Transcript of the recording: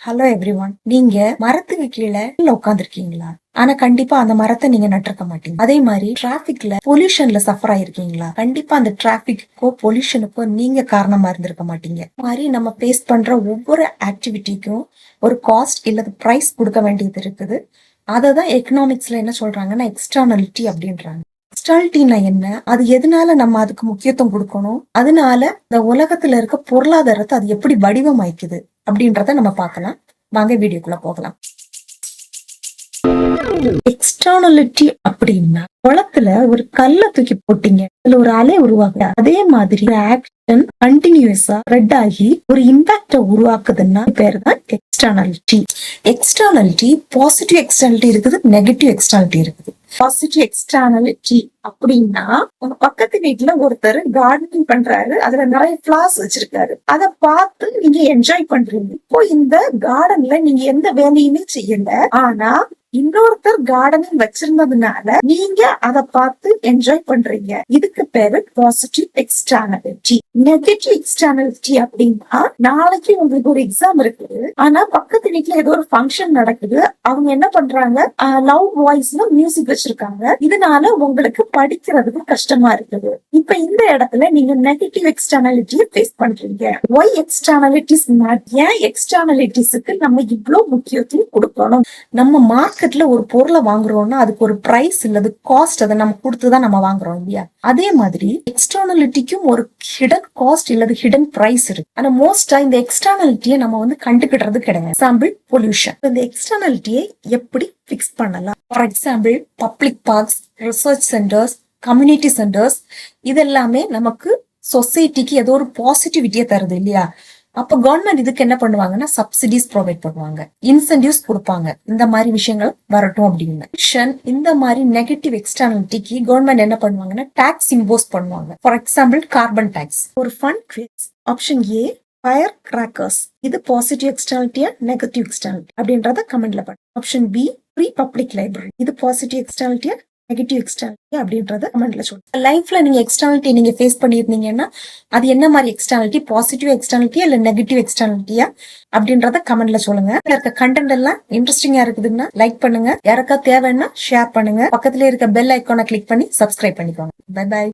Hello every one நீங்க மரத்துக்கு கீழே உட்காந்துருக்கீங்களா ஆனா கண்டிப்பா அந்த மரத்தை நீங்க நட்டிருக்க மாட்டீங்க. அதே மாதிரி டிராபிக்ல பொல்யூஷன்ல சஃபர் ஆயிருக்கீங்களா? கண்டிப்பா அந்த டிராபிக்கோ பொல்யூஷனுக்கோ நீங்க காரணமா இருந்திருக்க மாட்டீங்க. மாதிரி நம்ம பேஸ் பண்ற ஒவ்வொரு ஆக்டிவிட்டிக்கும் ஒரு காஸ்ட் இல்லது பிரைஸ் கொடுக்க வேண்டியது இருக்குது. அதை தான் எக்கனாமிக்ஸ்ல என்ன சொல்றாங்கன்னா எக்ஸ்டர்னலிட்டி அப்படின்றாங்க. எக்ஸ்டர்னலிட்டினா என்ன? அது எதனால நம்ம அதுக்கு முக்கியத்துவம் கொடுக்கணும்? அதனால இந்த உலகத்துல இருக்க பொருளாதாரத்தை அது எப்படி வடிவமைக்குது அப்படின்றத நம்ம பார்க்கலாம். வாங்க வீடியோக்குள்ள போகலாம். எக்ஸ்டர்னாலிட்டி அப்படின்னா குளத்துல ஒரு கல்ல தூக்கி போட்டீங்க. அதுல ஒரு அலை உருவாகுது. அதே மாதிரி ஆக்ஷன் கண்டினியூஸா ஸ்ப்ரெட் ஆகி ஒரு இம்பாக்ட உருவாக்குதுன்னா பேர் தான் எக்ஸ்டர்னாலிட்டி எக்ஸ்டர்னாலிட்டி பாசிட்டிவ் எக்ஸ்டர்னாலிட்டி இருக்குது நெகட்டிவ் எக்ஸ்டர்னாலிட்டி இருக்குது. பாசிட்டிவ் எக்ஸ்டர்னாலிட்டி அப்படின்னா உங்க பக்கத்து வீட்டுல ஒருத்தர் கார்டனிங் பண்றாரு. அதுல நிறைய பிளாஸ் வச்சிருக்காரு. அதை பார்த்து நீங்க என்ஜாய் பண்றீங்க. இப்போ இந்த கார்டன்ல நீங்க எந்த வேலையுமே செய்யல. ஆனா இன்னொருத்தர் கார்டனிங் வச்சிருந்ததுனால நீங்க அதை பார்த்து என்ஜாய் பண்றீங்க. இதுக்கு பேரு பாசிட்டிவ் எக்ஸ்டர்னாலிட்டி நெகட்டிவ் எக்ஸ்டர்னாலிட்டி அப்படின்னா நாளைக்கு உங்களுக்கு ஒரு எக்ஸாம் இருக்குது. ஆனா பக்கத்து வீட்டுல ஏதோ ஒரு ஃபங்க்ஷன் நடக்குது. அவங்க என்ன பண்றாங்க? லவ் வாய்ஸ்ல மியூசிக் வச்சிருக்காங்க. இதனால உங்களுக்கு படிக்கிறதுக்கு கஷ்டமா இருக்குது. இப்ப இந்த இடத்துல நீங்க நெகட்டிவ் எக்ஸ்டர்னாலிட்டியை ஃபேஸ் பண்றீங்க. ஒய் எக்ஸ்டர்னாலிட்டிஸ் ஏன் எக்ஸ்டர்னாலிட்டிஸுக்கு நம்ம இவ்வளவு முக்கியத்துவம் கொடுக்கணும்? நம்ம மார்க்கெட்ல ஒரு பொருளை வாங்குறோம்னா அதுக்கு ஒரு பிரைஸ் இல்லது காஸ்ட் அதை நம்ம கொடுத்துதான் நம்ம வாங்குறோம் இல்லையா? அதே மாதிரி எக்ஸ்டர்னாலிட்டிக்கும் ஒரு ஹிடன் காஸ்ட் இல்லது ஹிடன் பிரைஸ் இருக்கு. ஆனா மோஸ்டா இந்த எக்ஸ்டர்னாலிட்டியை நம்ம வந்து கண்டுக்கிடுறது கிடையாது. எக்ஸாம்பிள் பொல்யூஷன் இந்த எக்ஸ்டர்னாலிட்டியை எப்படி ஃபிக்ஸ் பண்ணலாம்? For example public parks research centres community centres இதெல்லாமே நமக்கு சொசைட்டிக்கு ஏதோ ஒரு பாசிட்டிவிட்டியை தருது இல்லையா? அப்போ கவர்மெண்ட் இதுக்கு என்ன பண்ணுவாங்கன்னா சப்சிடிஸ் ப்ரொவைட் பண்ணுவாங்க. இன்சென்டிவ்ஸ் கொடுப்பாங்க. இந்த மாதிரி விஷயங்கள் வரட்டும் அப்படின்னு. இந்த மாதிரி நெகட்டிவ் எக்ஸ்டர்னாலிட்டிக்கு கவர்மெண்ட் என்ன பண்ணுவாங்கன்னா டாக்ஸ் இம்போஸ் பண்ணுவாங்க. ஃபார் எக்ஸாம்பிள் கார்பன் டாக்ஸ் ஒரு fund option A fire crackers இது பாசிட்டிவ் எக்ஸ்டர்னாலிட்டியா நெகட்டிவ் எக்ஸ்டர்னாலிட்டி அப்படின்றத கமெண்ட்ல பண்ணு. Option B free public library இது பாசிட்டிவ் எக்ஸ்டர்னாலிட்டியா நெகட்டிவ் எக்ஸ்டர்னாலிட்டி அப்படின்றத கமெண்ட்ல சொல்லுங்க. லைஃப்ல நீங்க எக்ஸ்டர்னாலிட்டி நீங்க ஃபேஸ் பண்ணியிருந்தீங்கன்னா அது என்ன மாதிரி எக்ஸ்டர்னாலிட்டி பாசிட்டிவ் எக்ஸ்டர்னாலிட்டியா இல்ல நெகட்டிவ் எக்ஸ்டர்னாலிட்டியா அப்படின்றத கமெண்ட்ல சொல்லுங்க. இதுல இருக்க கண்டென்ட் எல்லாம் இன்ட்ரெஸ்டிங்கா இருக்குதுன்னா லைக் பண்ணுங்க. யாருக்கா தேவைன்னா ஷேர் பண்ணுங்க. பக்கத்துல இருக்க பெல் ஐக்கானை கிளிக் பண்ணி சப்ஸ்கிரைப் பண்ணிக்கோங்க. By by